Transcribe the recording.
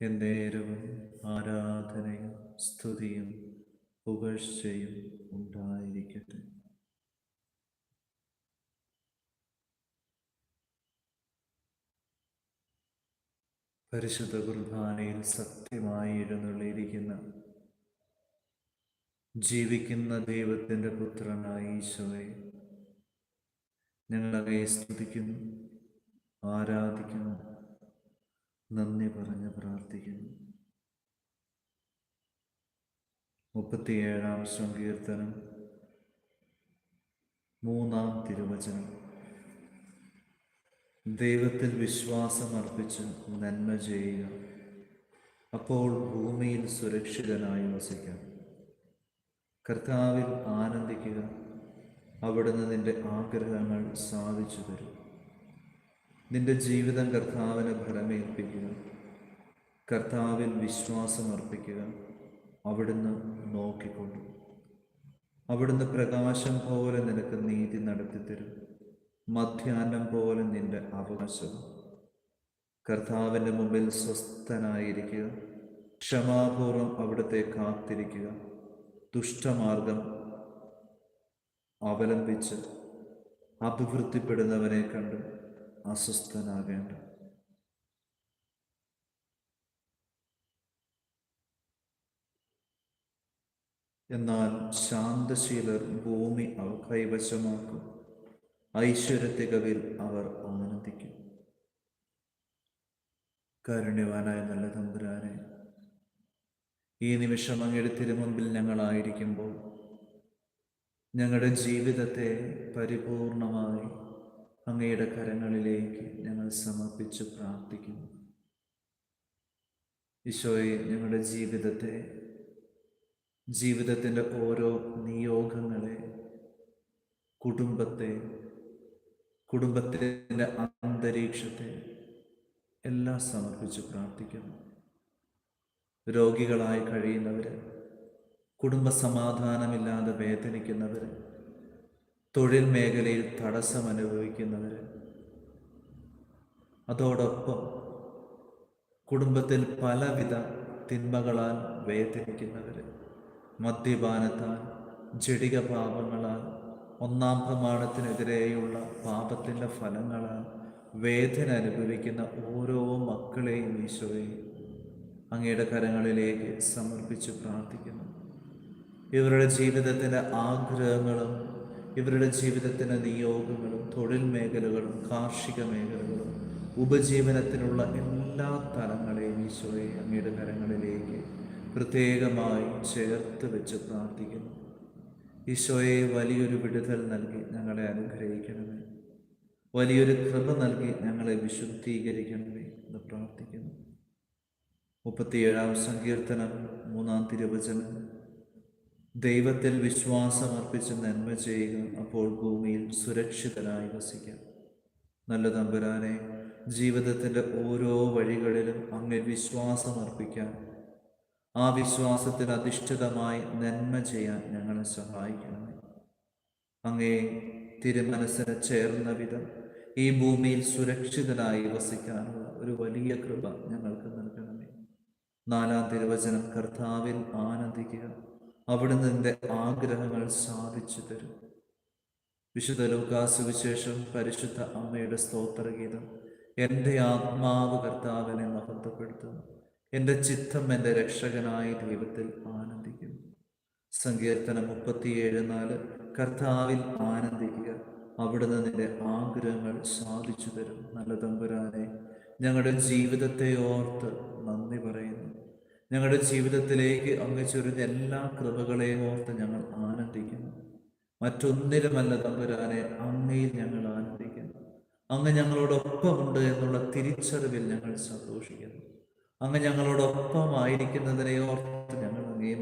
എന്നേരവും ആരാധനയും സ്തുതിയും പുകഴ്ചയും ഉണ്ടായിരിക്കട്ടെ. പരിശുദ്ധ കുർബാനയിൽ സത്യമായി എഴുന്നള്ളിയിരിക്കുന്ന ജീവിക്കുന്ന ദൈവത്തിന്റെ പുത്രനായ ഈശോയെ ഞങ്ങളെ സ്തുതിക്കുന്നു ആരാധിക്കുന്നു. നന്ദി പറഞ്ഞ് പ്രാർത്ഥിക്കുന്നു. മുപ്പത്തിയേഴാം സങ്കീർത്തനം മൂന്നാം തിരുവചനം. ദൈവത്തിൽ വിശ്വാസം അർപ്പിച്ച് നന്മ ചെയ്യുക. അപ്പോൾ ഭൂമിയിൽ സുരക്ഷിതനായി വസിക്കാം. കർത്താവിൽ ആനന്ദിക്കുക. അവിടുന്ന് നിന്റെ ആഗ്രഹങ്ങൾ സാധിച്ചു തരും. നിന്റെ ജീവിതം കർത്താവിന് ഫലമേൽപ്പിക്കുക. കർത്താവിൽ വിശ്വാസം അർപ്പിക്കുക. അവിടുന്ന് നോക്കിക്കൊണ്ടു. അവിടുന്ന് പ്രകാശം പോലെ നിനക്ക് നീതി നടത്തിത്തരും. മധ്യാഹ്നം പോലെ നിന്റെ അവകാശം കർത്താവിന്റെ മുമ്പിൽ സ്വസ്ഥനായിരിക്കുക. ക്ഷമാപൂർവം അവിടുത്തെ കാത്തിരിക്കുക. ദുഷ്ടമാർഗം അവലംബിച്ച് അഭിവൃദ്ധിപ്പെടുന്നവനെ കണ്ട്. അസ്വസ്ഥനാകേണ്ട. എന്നാൽ ശാന്തശീലർ ഭൂമി അവർ കൈവശമാക്കും. ഐശ്വര്യത്തികവിൽ അവർ ആനന്ദിക്കും. കാരുണ്യവാനായ നല്ല തമ്പുരാനെ ഈ നിമിഷം അങ്ങയുടെ തിരുമുമ്പിൽ ഞങ്ങളായിരിക്കുമ്പോൾ ഞങ്ങളുടെ ജീവിതത്തെ പരിപൂർണമായി അങ്ങയുടെ കരങ്ങളിലേക്ക് ഞങ്ങൾ സമർപ്പിച്ച് പ്രാർത്ഥിക്കുന്നു. ഈശോയെ ഞങ്ങളുടെ ജീവിതത്തെ ജീവിതത്തിന്റെ ഓരോ നിയോഗങ്ങളെ കുടുംബത്തെ കുടുംബത്തിന്റെ അന്തരീക്ഷത്തെ എല്ലാം സമർപ്പിച്ച് പ്രാർത്ഥിക്കുന്നു. രോഗികളായി കഴിയുന്നവർ കുടുംബസമാധാനമില്ലാതെ വേദനിക്കുന്നവർ തൊഴിൽ മേഖലയിൽ തടസ്സം അനുഭവിക്കുന്നവർ അതോടൊപ്പം കുടുംബത്തിൽ പലവിധ തിന്മകളാൽ വേദനിക്കുന്നവർ മദ്യപാനത്താൽ ജടിക പാപങ്ങളാൽ ഒന്നാം പ്രമാണത്തിനെതിരെയുള്ള പാപത്തിന്റെ ഫലങ്ങളാൽ വേദന അനുഭവിക്കുന്ന ഓരോ മക്കളെയും ഈശോയെ അങ്ങയുടെ കരങ്ങളിലേക്ക് സമർപ്പിച്ച് പ്രാർത്ഥിക്കുന്നു. ഇവരുടെ ജീവിതത്തിന്റെ ആഗ്രഹങ്ങളും ഇവരുടെ ജീവിതത്തിന് നിയോഗങ്ങളും തൊഴിൽ മേഖലകളും കാർഷിക മേഖലകളും ഉപജീവനത്തിനുള്ള എല്ലാ തലങ്ങളെയും ഈശോയെ അങ്ങയുടെ കരങ്ങളിലേക്ക് പ്രത്യേകമായി ചേർത്ത് വെച്ച് പ്രാർത്ഥിക്കുന്നു. ഈശോയെ വലിയൊരു വിടുതൽ നൽകി ഞങ്ങളെ അനുഗ്രഹിക്കണമേ. വലിയൊരു കൃപ നൽകി ഞങ്ങളെ വിശുദ്ധീകരിക്കണമേ എന്ന് പ്രാർത്ഥിക്കുന്നു. മുപ്പത്തിയേഴാം സങ്കീർത്തനം മൂന്നാം തിരുവചനം. ദൈവത്തിൽ വിശ്വാസമർപ്പിച്ച് നന്മ ചെയ്യുക അപ്പോൾ ഭൂമിയിൽ സുരക്ഷിതരായി വസിക്കാം. നല്ല തമ്പുരാനെ ജീവിതത്തിന്റെ ഓരോ വഴികളിലും അങ്ങ് വിശ്വാസം അർപ്പിക്കാൻ ആ വിശ്വാസത്തിൽ അധിഷ്ഠിതമായി നന്മ ചെയ്യാൻ ഞങ്ങളെ സഹായിക്കണമേ. അങ്ങേ തിരുമനസ്സിന് ചേർന്ന വിധം ഈ ഭൂമിയിൽ സുരക്ഷിതരായി വസിക്കാനുള്ള ഒരു വലിയ കൃപ ഞങ്ങൾക്ക് നൽകണമേ. നാലാം തിരുവചനം കർത്താവിൽ ആനന്ദിക്കുക. അവിടുന്ന് നിന്റെ ആഗ്രഹങ്ങൾ സാധിച്ചു തരും. വിശുദ്ധ ലോകാസുവിശേഷം പരിശുദ്ധ അമ്മയുടെ സ്തോത്രഗീതം. എന്റെ ആത്മാവ് കർത്താവിനെ മഹത്വപ്പെടുത്തുന്നു. എന്റെ ചിത്തം എന്റെ രക്ഷകനായ ദൈവത്തിൽ ആനന്ദിക്കുന്നു. സങ്കീർത്തനം മുപ്പത്തിയേഴ് നാല്. കർത്താവിൽ ആനന്ദിക്കുക. അവിടുന്ന് നിന്റെ ആഗ്രഹങ്ങൾ സാധിച്ചു തരും. നല്ല തമ്പുരാനെ ഞങ്ങളുടെ ജീവിതത്തെ ഓർത്ത് നന്ദി പറയുന്നു. ഞങ്ങളുടെ ജീവിതത്തിലേക്ക് അങ്ങ് ചൊരിഞ്ഞ എല്ലാ കൃപകളെയും ഓർത്ത് ഞങ്ങൾ ആനന്ദിക്കുന്നു. മറ്റൊന്നിലുമല്ല തമ്പുരാനെ അങ്ങയിൽ ഞങ്ങൾ ആനന്ദിക്കുന്നു. അങ്ങ് ഞങ്ങളോടൊപ്പമുണ്ട് എന്നുള്ള തിരിച്ചറിവിൽ ഞങ്ങൾ സന്തോഷിക്കുന്നു. അങ്ങ് ഞങ്ങളോടൊപ്പമായിരിക്കുന്നതിനെ ഓർത്ത് ഞങ്ങൾ അങ്ങേ